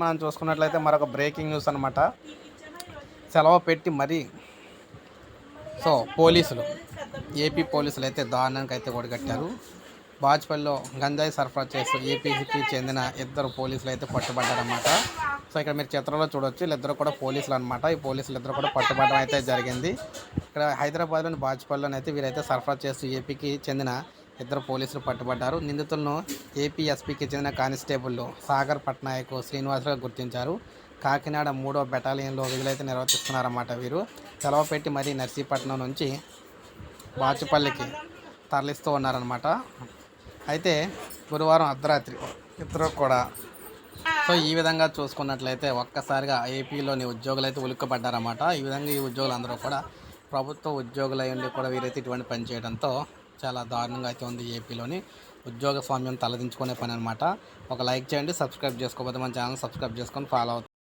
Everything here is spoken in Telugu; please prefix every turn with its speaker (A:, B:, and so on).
A: మనం చూసుకున్నట్లయితే మరొక బ్రేకింగ్ న్యూస్ అనమాట సెలవు పెట్టి మరీ సో పోలీసులు ఏపీ పోలీసులు అయితే దారుణానికి అయితే ఒడిగట్టారు. బాజ్పల్లిలో గంజాయి సరఫరా చేస్తూ ఏపీకి చెందిన ఇద్దరు పోలీసులు అయితే పట్టుబడ్డారన్నమాట సో ఇక్కడ మీరు చిత్రంలో చూడొచ్చు వీళ్ళిద్దరు కూడా పోలీసులు అనమాట ఈ పోలీసులు ఇద్దరు కూడా పట్టుబడడం అయితే జరిగింది. ఇక్కడ హైదరాబాద్లోని బాజ్పల్లిలోనైతే వీరైతే సరఫరా చేస్తూ ఏపీకి చెందిన ఇద్దరు పోలీసులు పట్టుబడ్డారు. నిందితులను ఏపీ ఎస్పీకి చెందిన కానిస్టేబుల్ సాగర్ పట్నాయక్ శ్రీనివాసరావు గుర్తించారు. కాకినాడ మూడో బెటాలియన్లో విధులైతే నిర్వర్తిస్తున్నారన్నమాట వీరు. సెలవు పెట్టి మరీ నర్సీపట్నం నుంచి బాచుపల్లికి తరలిస్తూ ఉన్నారనమాట అయితే గురువారం అర్ధరాత్రి ఇద్దరు కూడా సో ఈ విధంగా చూసుకున్నట్లయితే ఒక్కసారిగా ఏపీలోని ఉద్యోగులు అయితే ఉలిక్కబడ్డారన్నమాట ఈ విధంగా ఈ ఉద్యోగులు అందరూ కూడా ప్రభుత్వ ఉద్యోగులు ఉండి కూడా వీరైతే ఇటువంటి పని చేయడంతో చాలా దారుణంగా అయితే ఉంది ఏపీలోని. ఉద్యోగ స్వామ్యం తలదించుకునే పని అనమాట ఒక లైక్ చేయండి సబ్స్క్రైబ్ చేసుకోకపోతే మన ఛానల్ సబ్స్క్రైబ్ చేసుకొని ఫాలో అవుతుంది